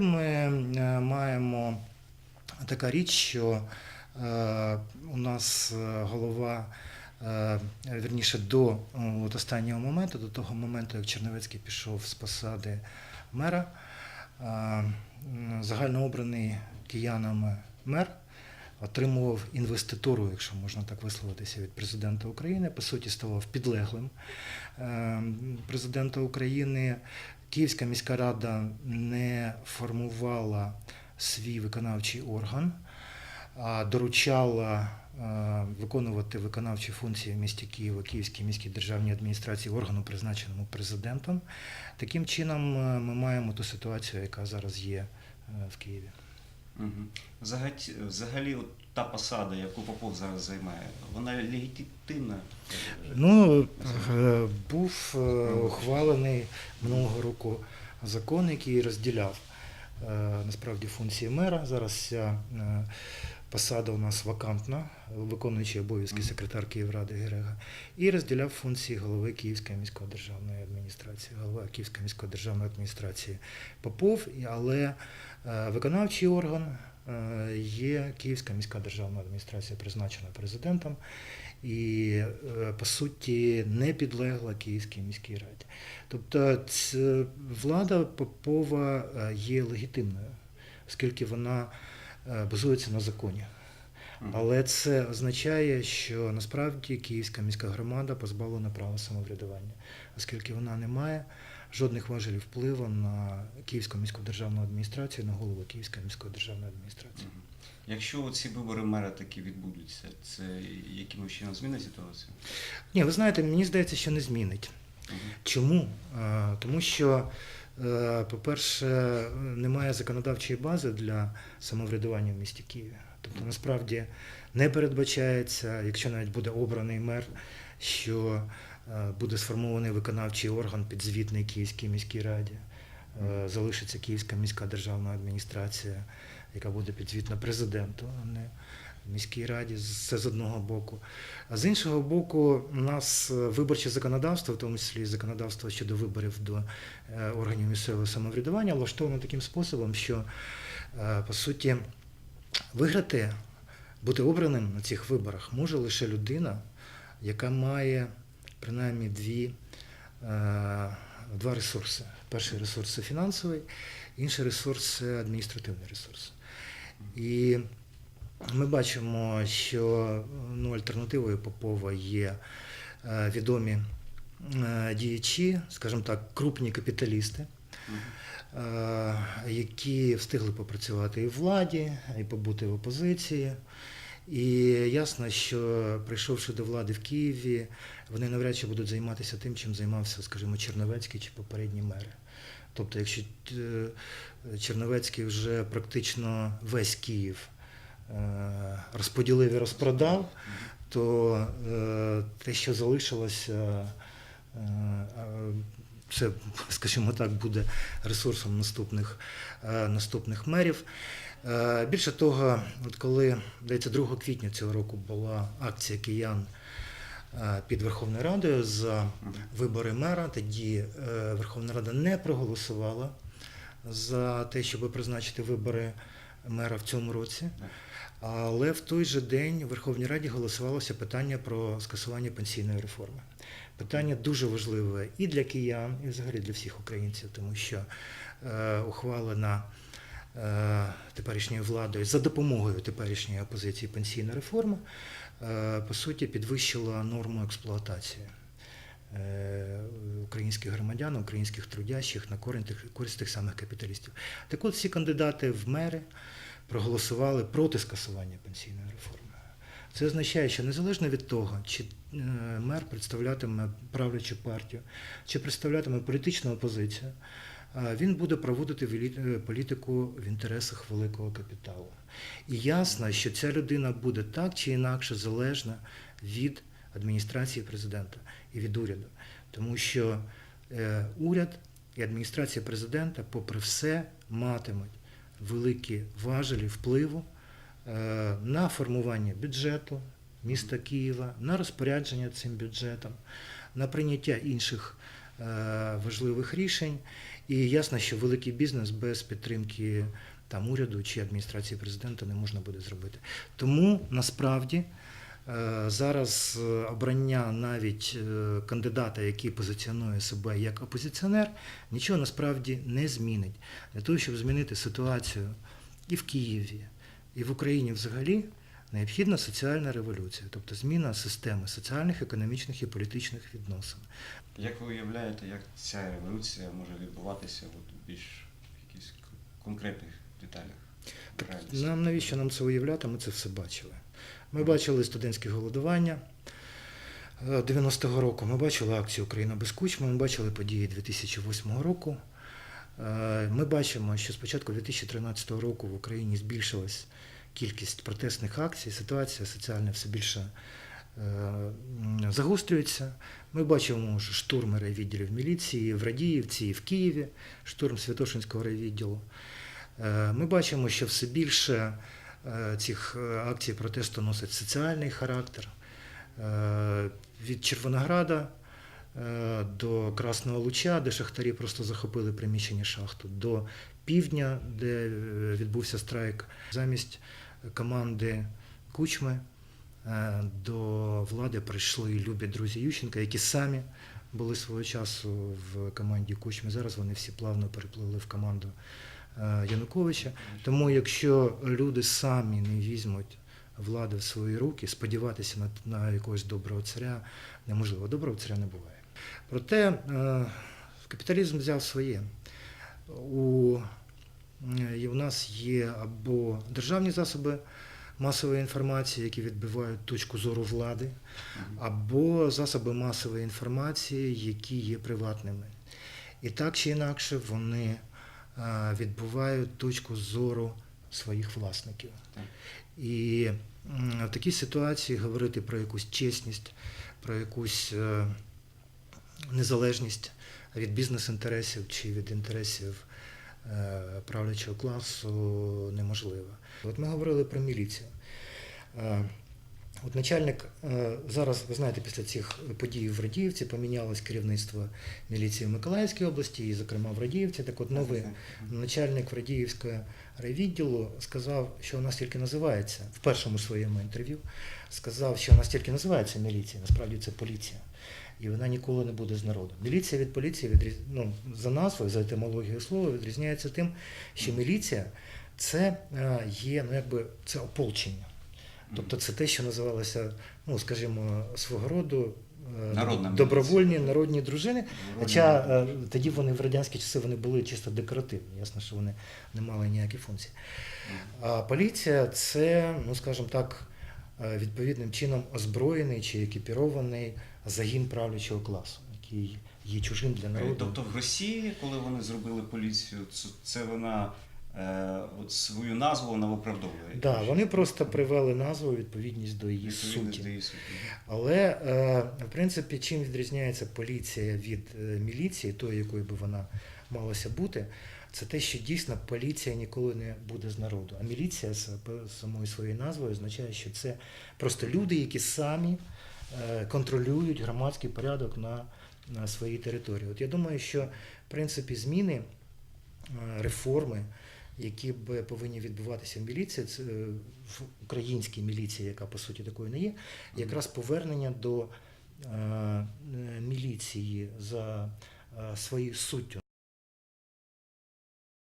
Ми е, маємо така річ, що е, у нас е, голова, е, вірніше, до от останнього моменту, до того моменту, як Черновецький пішов з посади мера, загальнообраний киянами мер отримував інвеституру, якщо можна так висловитися, від президента України. По суті, ставав підлеглим президента України. Київська міська рада не формувала свій виконавчий орган, а доручала е, виконувати виконавчі функції в місті Києва Київській міській державній адміністрації органу, призначеному президентом. Таким чином, е, ми маємо ту ситуацію, яка зараз є е, в Києві. Взагалі, взагалі от та посада, яку Попов зараз займає, вона легітимна? Ну, е, був е, ухвалений минулого року закон, який розділяв е, насправді функції мера. Зараз ця посада у нас вакантна, виконуючий обов'язки секретар Київради Герега, і розділяв функції голови Київської міської державної адміністрації, голова Київської міської державної адміністрації Попов, але виконавчий орган є Київська міська державна адміністрація, призначена президентом і е, по суті не підлегла Київській міській раді. Тобто влада Попова е, є легітимною, оскільки вона е, базується на законі. Але це означає, що насправді Київська міська громада позбавлена права самоврядування, оскільки вона не має жодних важелів впливу на Київську міську державну адміністрацію, на голову Київської міської державної адміністрації. Якщо ці вибори мера таки відбудуться, це якимось чином змінить ситуацію? Ні, ви знаєте, мені здається, що не змінить. Мгм. Чому? Тому що, е, по-перше, немає законодавчої бази для самоврядування в місті Києві. Тобто, насправді не передбачається, якщо навіть буде обраний мер, що буде сформований виконавчий орган підзвітний Київській міській раді. Е, Залишиться Київська міська державна адміністрація, яка буде підзвітна президенту, а не міській раді. Це з одного боку. А з іншого боку, у нас е, виборче законодавство, в тому числі законодавство щодо виборів до е, органів місцевого самоврядування, влаштовано таким способом, що е, по суті виграти, бути обраним на цих виборах може лише людина, яка має принаймні дві, е, два ресурси. Перший ресурс це фінансовий, інший ресурс це адміністративний ресурс. І ми бачимо, що ну, альтернативою Попова є е, відомі е, діячі, скажімо так, крупні капіталісти, які встигли попрацювати і в владі, і побути в опозиції. І ясно, що прийшовши до влади в Києві, вони навряд чи будуть займатися тим, чим займався, скажімо, Черновецький чи попередні мери. Тобто, якщо е, Черновецький вже практично весь Київ е, розподілив і розпродав, то е, те, що залишилося, це, скажімо так, буде ресурсом наступних, наступних мерів. Е, Більше того, от коли здається, 2 квітня цього року була акція киян е, під Верховною Радою за вибори мера, тоді е, Верховна Рада не проголосувала за те, щоб призначити вибори мера в цьому році. Але в той же день в Верховній Раді голосувалося питання про скасування пенсійної реформи. Питання дуже важливе і для киян, і взагалі для всіх українців, тому що е, ухвалена теперішньою владою за допомогою теперішньої опозиції пенсійна реформа, е, по суті, підвищила норму експлуатації е, українських громадян, українських трудящих на користь тих- самих капіталістів. Так от всі кандидати в мери проголосували проти скасування пенсійної реформи. Це означає, що незалежно від того, чи е, мер представлятиме правлячу партію, чи представлятиме політичну опозицію, е, він буде проводити е, політику в інтересах великого капіталу. І ясно, що ця людина буде так чи інакше залежна від адміністрації президента і від уряду. Тому що е, уряд і адміністрація президента, попри все, матимуть великі важелі впливу е, на формування бюджету міста Києва, на розпорядження цим бюджетом, на прийняття інших важливих рішень. І ясно, що великий бізнес без підтримки там уряду чи адміністрації президента не можна буде зробити. Тому насправді е, зараз е, обрання навіть е, кандидата, який позиціонує себе як опозиціонер, нічого насправді не змінить. Для того, щоб змінити ситуацію і в Києві, і в Україні взагалі. Необхідна соціальна революція, тобто зміна системи соціальних, економічних і політичних відносин. Як ви уявляєте, як ця революція може відбуватися от більш в якихось конкретних деталях? Так нам навіщо нам це уявляти? Ми це все бачили. Ми бачили студентське голодування е, 90-го року. Ми бачили акцію Україна без кучми, ми бачили події 2008 року. Е, Ми бачимо, що з початку 2013 року в Україні збільшилась кількість протестних акцій, ситуація соціальна все більше е, загострюється. Ми бачимо що штурми райвідділів міліції в Радіївці і в Києві, штурм Святошинського райвідділу. Е, Ми бачимо, що все більше е, цих акцій протесту носить соціальний характер. Від Червонограда до Красного Луча, де шахтарі просто захопили приміщення шахту, до півдня, де відбувся страйк, замість команди Кучми е, до влади прийшли любі друзі Ющенка, які самі були свого часу в команді Кучми. Зараз вони всі плавно переплили в команду е, Януковича. Тому якщо люди самі не візьмуть влади в свої руки, сподіватися на, на якогось доброго царя неможливо. Доброго царя не буває. Проте е, капіталізм взяв своє. У, і у нас є або державні засоби масової інформації, які відбивають точку зору влади, або засоби масової інформації, які є приватними. І так чи інакше вони е, відбувають точку зору своїх власників. І в такій ситуації говорити про якусь чесність, про якусь е, незалежність від бізнес-інтересів чи від інтересів е, правлячого класу неможливо. От ми говорили про міліцію. Е, От начальник е, зараз, ви знаєте, після цих подій в Радіївці помінялось керівництво міліції в Миколаївській області, і, зокрема, в Радіївці. Так от новий начальник Радіївського райвідділу сказав, що у нас тільки називається в першому своєму інтерв'ю, сказав, що у нас тільки називається міліція, насправді це поліція. І вона ніколи не буде з народу. Міліція від поліції відріз... ну, за назвою, за етимологією слова, відрізняється тим, що міліція це е, є ну, якби, це ополчення. Тобто це те, що називалося, ну, скажімо, свого роду е, Народна добровольні народні дружини. Хоча е, тоді вони в радянські часи вони були чисто декоративні. Ясно, що вони не мали ніякі функції. А поліція це, ну скажімо так, відповідним чином озброєний чи екіпірований загін правлячого класу, який є чужим для народу. Тобто в Росії, коли вони зробили поліцію, це, вона е, от свою назву вона виправдовує. Да, вони просто привели назву у відповідність до її суті. до її суті. Але е, в принципі, чим відрізняється поліція від е, міліції, тої, якою би вона малася бути, це те, що дійсно поліція ніколи не буде з народу. А міліція з самою своєю назвою означає, що це просто люди, які самі е, контролюють громадський порядок на, на своїй території. От я думаю, що в принципі зміни, е, реформи, які б повинні відбуватися в міліції, е, в українській міліції, яка по суті такою не є, якраз повернення до е, е, міліції за е, своєю суттю.